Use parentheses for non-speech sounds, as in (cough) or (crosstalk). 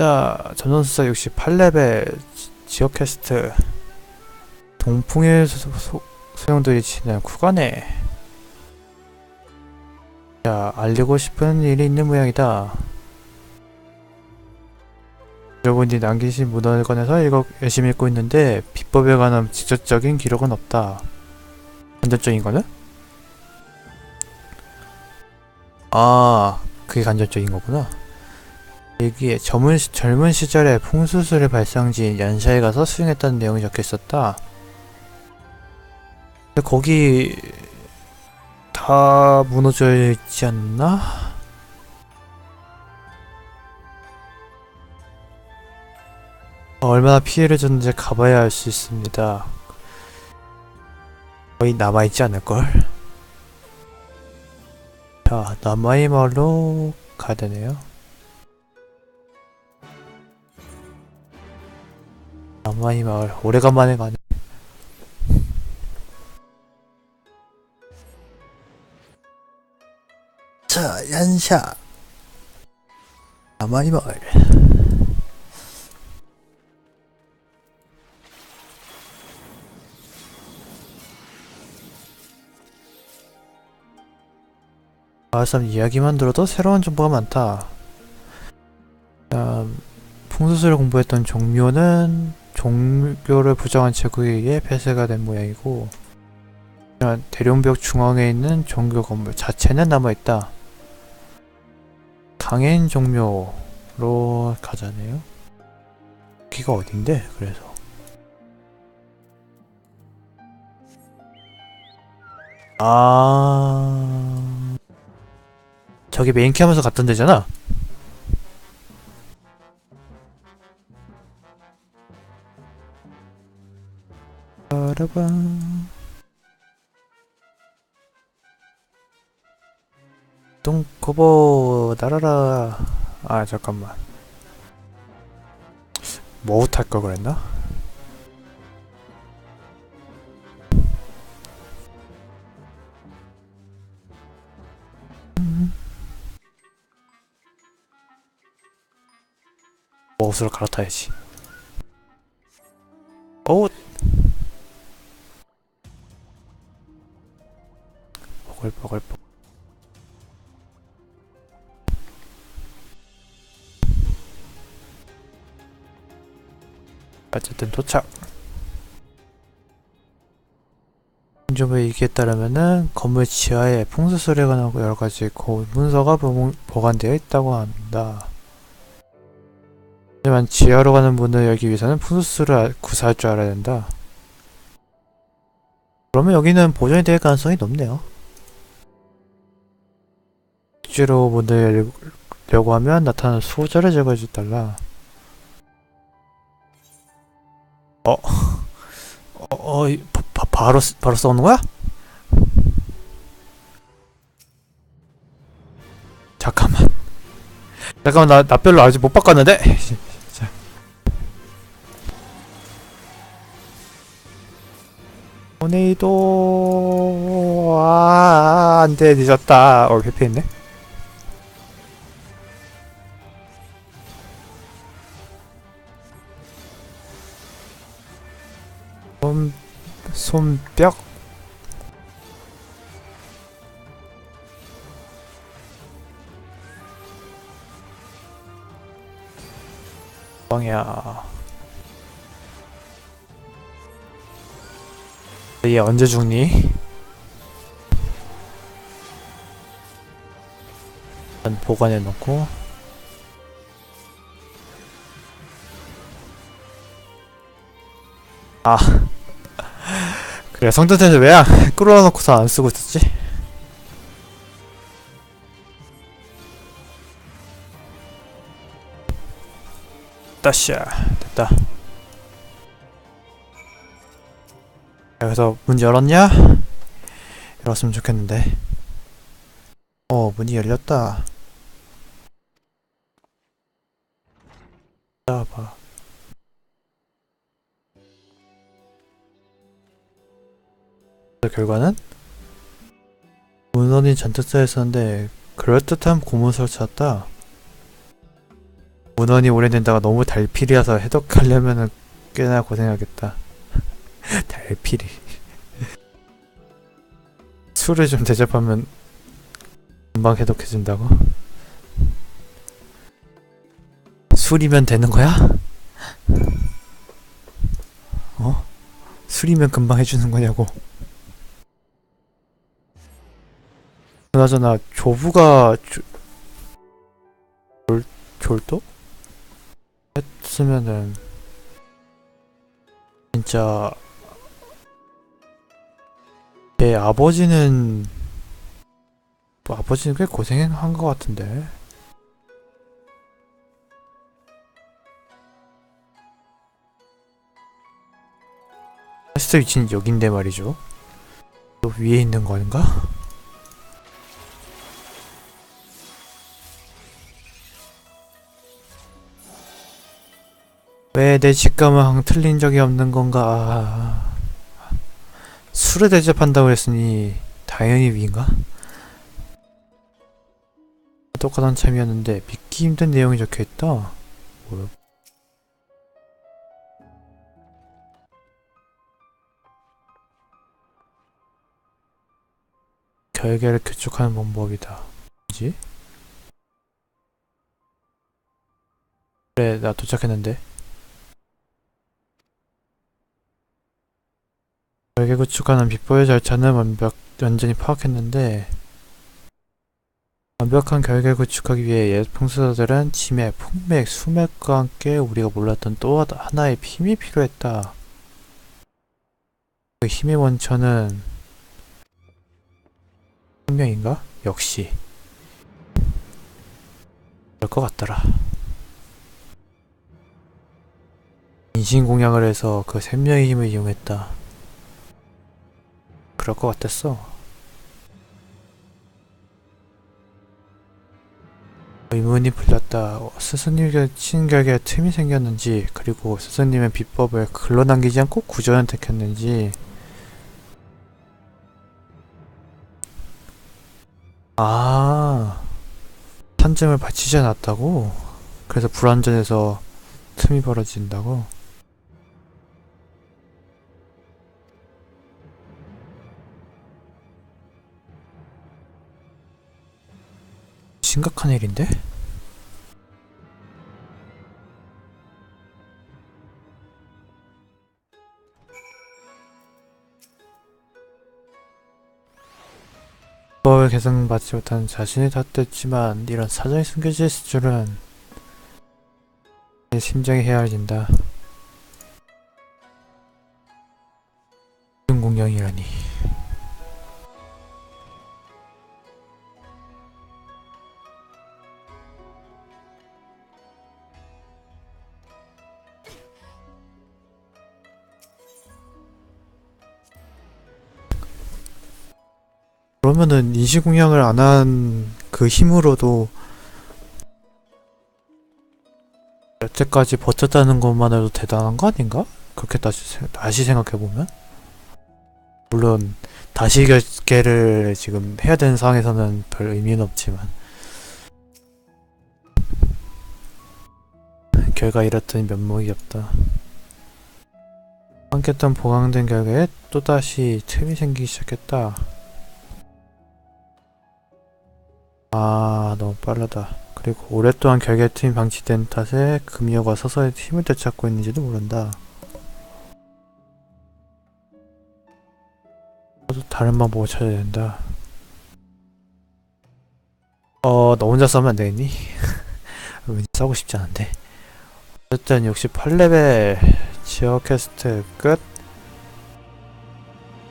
자, 전원수사 68레벨 지역 퀘스트 동풍의 소, 소, 소용돌이 지난 구간에 자, 알리고 싶은 일이 있는 모양이다. 여러분이 남기신 문헌관에서 읽어 열심히 읽고 있는데 비법에 관한 직접적인 기록은 없다. 간접적인 거는? 아, 그게 간접적인 거구나. 여기에 젊은, 시- 젊은 시절에 풍수술의 발상지인 연샤에 가서 수행했다는 내용이 적혀 있었다. 근데 거기 다 무너져 있지 않나? 얼마나 피해를 줬는지 가봐야 알 수 있습니다. 거의 남아있지 않을걸? 자, 남아이 마을로 가야 되네요. 남아이 마을, 오래간만에 가네. 자, 연샤. 남아이 마을. 마을 사람 이야기만 들어도 새로운 정보가 많다. 음, 풍수술을 공부했던 종묘는 종교를 부정한 제국에 의해 폐쇄가 된 모양이고 대룡벽 중앙에 있는 종교 건물 자체는 남아있다. 강행 종묘로 가자네요. 여기가 어딘데? 그래서 아 저기 메인키 하면서 갔던 데잖아. 빠라밤. 똥코보 날아라. 아 잠깐만. 뭐탈걸 그랬나? 머웃으로 갈아타야지. 버글버글. 어쨌든 도착. 공정부의 얘기에 따르면은 건물 지하에 풍수 소리가 나고 여러 가지 고 문서가 보- 보관되어 있다고 합니다. 하지만 지하로 가는 문을 열기 위해서는 풍수술을 알- 구사할 줄 알아야 된다. 그러면 여기는 보존이 될 가능성이 높네요. 실제로 문을 열려고 하면 나타나는 수호자를 제거해주달라. 어? 어, 어, 이- 바, 바, 바로, 쓰- 바로 싸우는 거야? 잠깐만. 잠깐만, 나, 나 별로 아직 못 바꿨는데? 자. 오네이도, 아, 안 돼, 늦었다. 어, 회피했네? 손, 손뼉? 빵이야. 얘 언제 죽니? 일단 보관해 놓고 아 그래 성전에서 왜야 (laughs) 끌어놓고서 안 쓰고 있었지? 따샤 됐다 여기서 문 열었냐? 열었으면 좋겠는데 어 문이 열렸다 자봐 결과는 문헌이 잔뜩 쌓여있었는데 그럴듯한 고문서를 찾았다 문헌이 오래된다가 너무 달필이라서 해독하려면은 꽤나 고생하겠다. (laughs) 달필이. (laughs) 술을 좀 대접하면 금방 해독해준다고? 술이면 되는 거야? 어? 술이면 금방 해주는 거냐고. 그나저나 조부가 조... 졸... 졸도? 했으면은 진짜 내 아버지는 뭐 아버지는 꽤 고생한 것 같은데 퀘스트 위치는 여긴데 말이죠 또 위에 있는 거 아닌가? 왜 내 직감은 항 틀린 적이 없는 건가? 아, 술을 대접한다고 했으니 당연히 위인가? 똑같은 참이었는데 믿기 힘든 내용이 적혀있다. 뭐야? 결계를 구축하는 방법이다. 뭐지? 그래, 나 도착했는데. 결계 구축하는 비법의 절차는 완벽, 완전히 파악했는데, 완벽한 결계 구축하기 위해 옛 풍수자들은 치매, 풍맥, 수맥과 함께 우리가 몰랐던 또 하나의 힘이 필요했다. 그 힘의 원천은 생명인가? 역시 그럴 것 같더라. 인신공양을 해서 그 생명의 힘을 이용했다. 그럴 것 같았어. 의문이 풀렸다. 스승님과 친결계에 틈이 생겼는지, 그리고 스승님의 비법을 글로 남기지 않고 구조연 택했는지, 아, 산점을 받치지 않았다고? 그래서 불완전해서 틈이 벌어진다고? 심각한 일인데? 법을 개선받지 못한 자신이 탓됐지만 이런 사정이 숨겨져 있을 줄은 내 심장이 헤아린다. 공룡이라니. 그러면은 인식공양을 안 한 그 힘으로도 여태까지 버텼다는 것만 해도 대단한 거 아닌가? 그렇게 다시, 세- 다시 생각해보면? 물론 다시 결계를 지금 해야 되는 상황에서는 별 의미는 없지만 결과 이렇더니 면목이 없다 함께했던 보강된 결과에 또다시 틈이 생기기 시작했다 아 너무 빠르다. 그리고 오랫동안 결계 틈이 방치된 탓에 금이어가 서서히 힘을 되찾고 있는지도 모른다. 나도 다른 방법을 찾아야 된다. 어 너 혼자 싸면 안 되겠니? (laughs) 왠지 싸고 싶지 않은데. 어쨌든 역시 8레벨 지역 퀘스트 끝